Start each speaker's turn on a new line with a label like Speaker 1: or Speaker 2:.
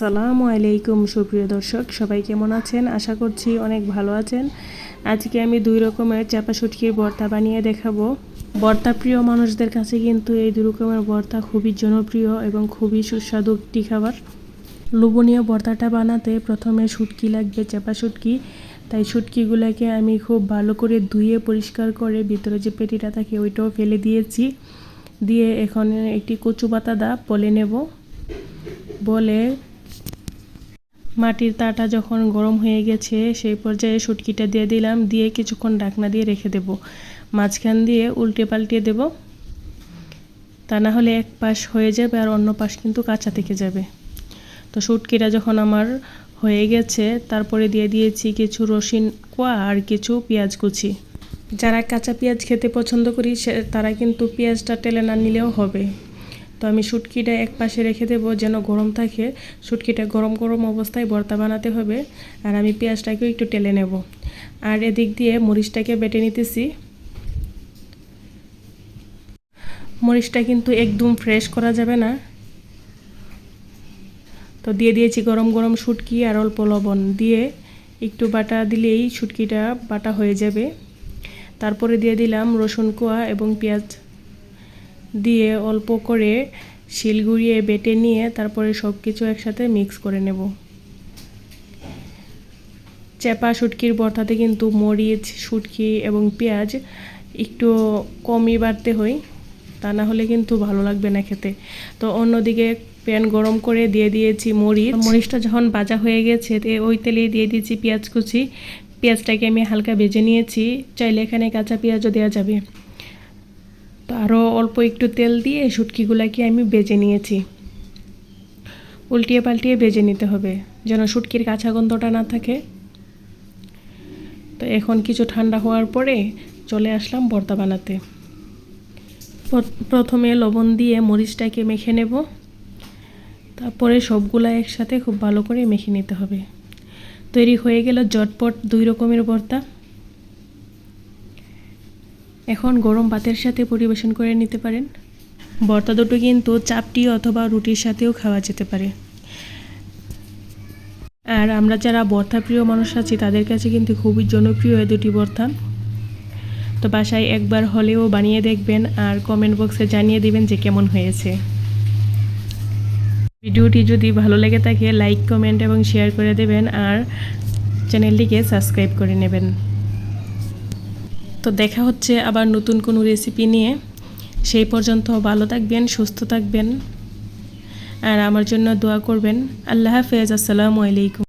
Speaker 1: সালামু আলাইকুম, সুপ্রিয় দর্শক, সবাই কেমন আছেন? আশা করছি অনেক ভালো আছেন। আজকে আমি দুই রকমের চাপা শুটকির ভর্তা বানিয়ে দেখাবো। ভর্তা প্রিয় মানুষদের কাছে কিন্তু এই দুই রকমের ভর্তা খুবই জনপ্রিয় এবং খুবই সুস্বাদু একটি খাবার। লোভনীয় ভর্তাটা বানাতে প্রথমে শুটকি লাগবে, চাপা শুটকি। তাই শুটকিগুলোকে আমি খুব ভালো করে ধুয়ে পরিষ্কার করে ভিতরে যে পেটিটা থাকে ওইটাও ফেলে দিয়েছি। দিয়ে এখন একটি কচু পাতা দা বলে নেব। বলে মাটির তাটা যখন গরম হয়ে গেছে, সেই পর্যায়ে শুটকিটা দিয়ে দিলাম, দিয়ে কিছুক্ষণ ঢাকনা দিয়ে রেখে দেব। মাঝখান দিয়ে উল্টে পাল্টে দেব। তা না হলে এক পাশ হয়ে যাবে আর অন্য পাশ কিন্তু কাঁচা থেকে যাবে। তো শুটকিটা যখন আমার হয়ে গেছে, তারপরে দিয়ে দিয়েছি কিছু রসুন কোয়া আর কিছু পেঁয়াজ কুচি। যারা কাঁচা পেঁয়াজ খেতে পছন্দ করি, সে তারা কিন্তু পেঁয়াজটা টেলে না নিলেও হবে। তো আমি শুটকিটা এক পাশে রেখে দেবো যেন গরম থাকে। শুটকিটা গরম গরম অবস্থায় ভর্তা বানাতে হবে। আর আমি পেঁয়াজটাকেও একটু টেলে নেব। আর এদিক দিয়ে মরিচটাকে বেটে নিতেছি। মরিচটা কিন্তু একদম ফ্রেশ করা যাবে না। তো দিয়ে দিয়েছি গরম গরম শুটকি আর অল্প লবণ। দিয়ে একটু বাটা দিলেই শুটকিটা বাটা হয়ে যাবে। তারপরে দিয়ে দিলাম রসুন কোয়া এবং পেঁয়াজ দিয়ে অল্প করে শিল গুঁড়িয়ে বেটে নিয়ে তারপরে সব কিছু একসাথে মিক্স করে নেব। চেপা শুটকির ভর্তাতে কিন্তু মরিচ, শুটকি এবং পেঁয়াজ একটু কমই বাড়তে হয়, তা না হলে কিন্তু ভালো লাগবে না খেতে। তো অন্যদিকে প্যান গরম করে দিয়ে দিয়েছি মরিচ। মরিচটা যখন ভাজা হয়ে গেছে ওই তেলে দিয়ে দিয়েছি পেঁয়াজ কুচি। পেঁয়াজটাকে আমি হালকা ভেজে নিয়েছি, চাইলে এখানে কাঁচা পেঁয়াজও দেওয়া যাবে। তো আরও অল্প একটু তেল দিয়ে শুটকিগুলাকে আমি বেজে নিয়েছি। উল্টিয়ে পাল্টিয়ে বেজে নিতে হবে, যেন শুটকির কাঁচা গন্ধটা না থাকে। তো এখন কিছু ঠান্ডা হওয়ার পরে চলে আসলাম ভর্তা বানাতে। প্রথমে লবণ দিয়ে মরিচটাকে মেখে নেব। তারপরে সবগুলা একসাথে খুব ভালো করে মেখে নিতে হবে। তৈরি হয়ে গেল জটপট দুই রকমের ভর্তা। এখন গরম ভাতের সাথে পরিবেশন করে নিতে পারেন। ভর্তা দুটো কিন্তু চাপটি অথবা রুটির সাথেও খাওয়া যেতে পারে। আর আমরা যারা ভর্তা প্রিয় মানুষ আছি, তাদের কাছে কিন্তু খুবই জনপ্রিয় এই দুটি ভর্তা। তো বাসায় একবার হলেও বানিয়ে দেখবেন আর কমেন্ট বক্সে জানিয়ে দিবেন যে কেমন হয়েছে। ভিডিওটি যদি ভালো লেগে থাকে লাইক কমেন্ট এবং শেয়ার করে দেবেন আর চ্যানেলটিকে সাবস্ক্রাইব করে নেবেন। তো দেখা হচ্ছে আবার নতুন কোনো রেসিপি নিয়ে। সেই পর্যন্ত ভালো থাকবেন, সুস্থ থাকবেন। আর আমার জন্য দোয়া করবেন। আল্লাহ হাফেজ, আসসালামু আলাইকুম।